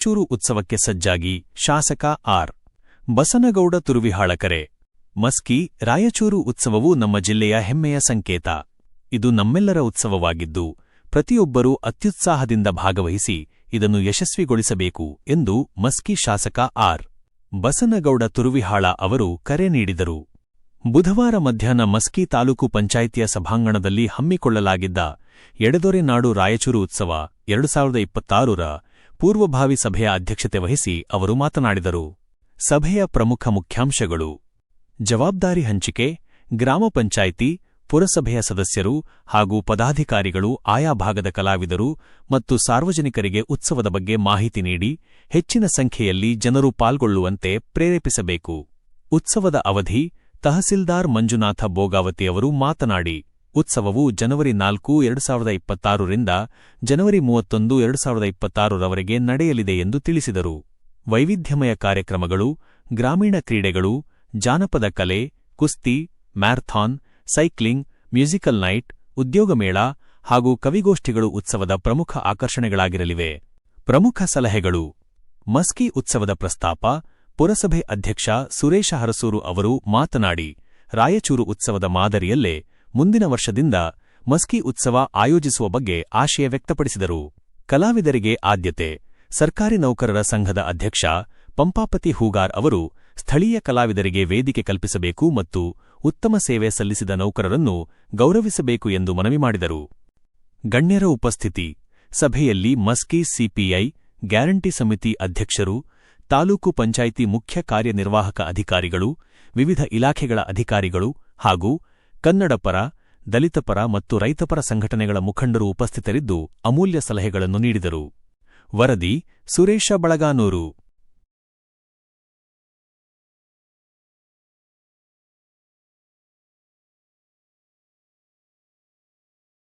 ಚೂರು ಉತ್ಸವಕ್ಕೆ ಸಜ್ಜಾಗಿ ಶಾಸಕ ಆರ್. ಬಸನಗೌಡ ತುರುವಿಹಾಳಕರೆ. ಮಸ್ಕಿ, ರಾಯಚೂರು ಉತ್ಸವವು ನಮ್ಮ ಜಿಲ್ಲೆಯ ಹೆಮ್ಮೆಯ ಸಂಕೇತ. ಇದು ನಮ್ಮೆಲ್ಲರ ಉತ್ಸವವಾಗಿದ್ದು, ಪ್ರತಿಯೊಬ್ಬರೂ ಅತ್ಯುತ್ಸಾಹದಿಂದ ಭಾಗವಹಿಸಿ ಇದನ್ನು ಯಶಸ್ವಿಗೊಳಿಸಬೇಕು ಎಂದು ಮಸ್ಕಿ ಶಾಸಕ ಆರ್. ಬಸನಗೌಡ ತುರುವಿಹಾಳ ಅವರು ಕರೆ ನೀಡಿದರು. ಬುಧವಾರ ಮಧ್ಯಾಹ್ನ ಮಸ್ಕಿ ತಾಲೂಕು ಪಂಚಾಯಿತಿಯ ಸಭಾಂಗಣದಲ್ಲಿ ಹಮ್ಮಿಕೊಳ್ಳಲಾಗಿದ್ದ ಎಡೆದೊರೆ ನಾಡು ರಾಯಚೂರು ಉತ್ಸವ ಎರಡು ಸಾವಿರದ ಇಪ್ಪತ್ತಾರರ ಪೂರ್ವಭಾವಿ ಸಭೆಯ ಅಧ್ಯಕ್ಷತೆ ವಹಿಸಿ ಅವರು ಮಾತನಾಡಿದರು. ಸಭೆಯ ಪ್ರಮುಖ ಮುಖ್ಯಾಂಶಗಳು. ಜವಾಬ್ದಾರಿ ಹಂಚಿಕೆ, ಗ್ರಾಮ ಪಂಚಾಯಿತಿ, ಪುರಸಭೆಯ ಸದಸ್ಯರು ಹಾಗೂ ಪದಾಧಿಕಾರಿಗಳು, ಆಯಾ ಭಾಗದ ಕಲಾವಿದರು ಮತ್ತು ಸಾರ್ವಜನಿಕರಿಗೆ ಉತ್ಸವದ ಬಗ್ಗೆ ಮಾಹಿತಿ ನೀಡಿ ಹೆಚ್ಚಿನ ಸಂಖ್ಯೆಯಲ್ಲಿ ಜನರು ಪಾಲ್ಗೊಳ್ಳುವಂತೆ ಪ್ರೇರೇಪಿಸಬೇಕು. ಉತ್ಸವದ ಅವಧಿ, ತಹಸೀಲ್ದಾರ್ ಮಂಜುನಾಥ ಬೋಗಾವತಿಯವರು ಮಾತನಾಡಿ ಉತ್ಸವವು ಜನವರಿ ನಾಲ್ಕು, ಎರಡು ಸಾವಿರದ ಇಪ್ಪತ್ತಾರರಿಂದ ಜನವರಿ ಮೂವತ್ತೊಂದು, ಎರಡು ಸಾವಿರದ ಇಪ್ಪತ್ತಾರರವರೆಗೆ ನಡೆಯಲಿದೆ ಎಂದು ತಿಳಿಸಿದರು. ವೈವಿಧ್ಯಮಯ ಕಾರ್ಯಕ್ರಮಗಳು, ಗ್ರಾಮೀಣ ಕ್ರೀಡೆಗಳು, ಜಾನಪದ ಕಲೆ, ಕುಸ್ತಿ, ಮ್ಯಾರಥಾನ್, ಸೈಕ್ಲಿಂಗ್, ಮ್ಯೂಸಿಕಲ್ ನೈಟ್, ಉದ್ಯೋಗ ಮೇಳ ಹಾಗೂ ಕವಿಗೋಷ್ಠಿಗಳು ಉತ್ಸವದ ಪ್ರಮುಖ ಆಕರ್ಷಣೆಗಳಾಗಿರಲಿವೆ. ಪ್ರಮುಖ ಸಲಹೆಗಳು. ಮಸ್ಕಿ ಉತ್ಸವದ ಪ್ರಸ್ತಾಪ, ಪುರಸಭೆ ಅಧ್ಯಕ್ಷ ಸುರೇಶ ಹರಸೂರು ಅವರು ಮಾತನಾಡಿ, ರಾಯಚೂರು ಉತ್ಸವದ ಮಾದರಿಯಲ್ಲೇ ಮುಂದಿನ ವರ್ಷದಿಂದ ಮಸ್ಕಿ ಉತ್ಸವ ಆಯೋಜಿಸುವ ಬಗ್ಗೆ ಆಶಯ ವ್ಯಕ್ತಪಡಿಸಿದರು. ಕಲಾವಿದರಿಗೆ ಆದ್ಯತೆ, ಸರ್ಕಾರಿ ನೌಕರರ ಸಂಘದ ಅಧ್ಯಕ್ಷ ಪಂಪಾಪತಿ ಹೂಗಾರ್ ಅವರು ಸ್ಥಳೀಯ ಕಲಾವಿದರಿಗೆ ವೇದಿಕೆ ಕಲ್ಪಿಸಬೇಕು ಮತ್ತು ಉತ್ತಮ ಸೇವೆ ಸಲ್ಲಿಸಿದ ನೌಕರರನ್ನು ಗೌರವಿಸಬೇಕು ಎಂದು ಮನವಿ ಮಾಡಿದರು. ಗಣ್ಯರ ಉಪಸ್ಥಿತಿ, ಸಭೆಯಲ್ಲಿ ಮಸ್ಕಿ ಸಿಪಿಐ, ಗ್ಯಾರಂಟಿ ಸಮಿತಿ ಅಧ್ಯಕ್ಷರು, ತಾಲೂಕು ಪಂಚಾಯಿತಿ ಮುಖ್ಯ ಕಾರ್ಯನಿರ್ವಾಹಕ ಅಧಿಕಾರಿಗಳು, ವಿವಿಧ ಇಲಾಖೆಗಳ ಅಧಿಕಾರಿಗಳು ಹಾಗೂ ಕನ್ನಡಪರ ದಲಿತಪರ ಮತ್ತು ರೈತಪರ ಸಂಘಟನೆಗಳ ಮುಖಂಡರು ಉಪಸ್ಥಿತರಿದ್ದು ಅಮೂಲ್ಯ ಸಲಹೆಗಳನ್ನು ನೀಡಿದರು. ವರದಿ ಸುರೇಶ ಬಳಗಾನೂರು.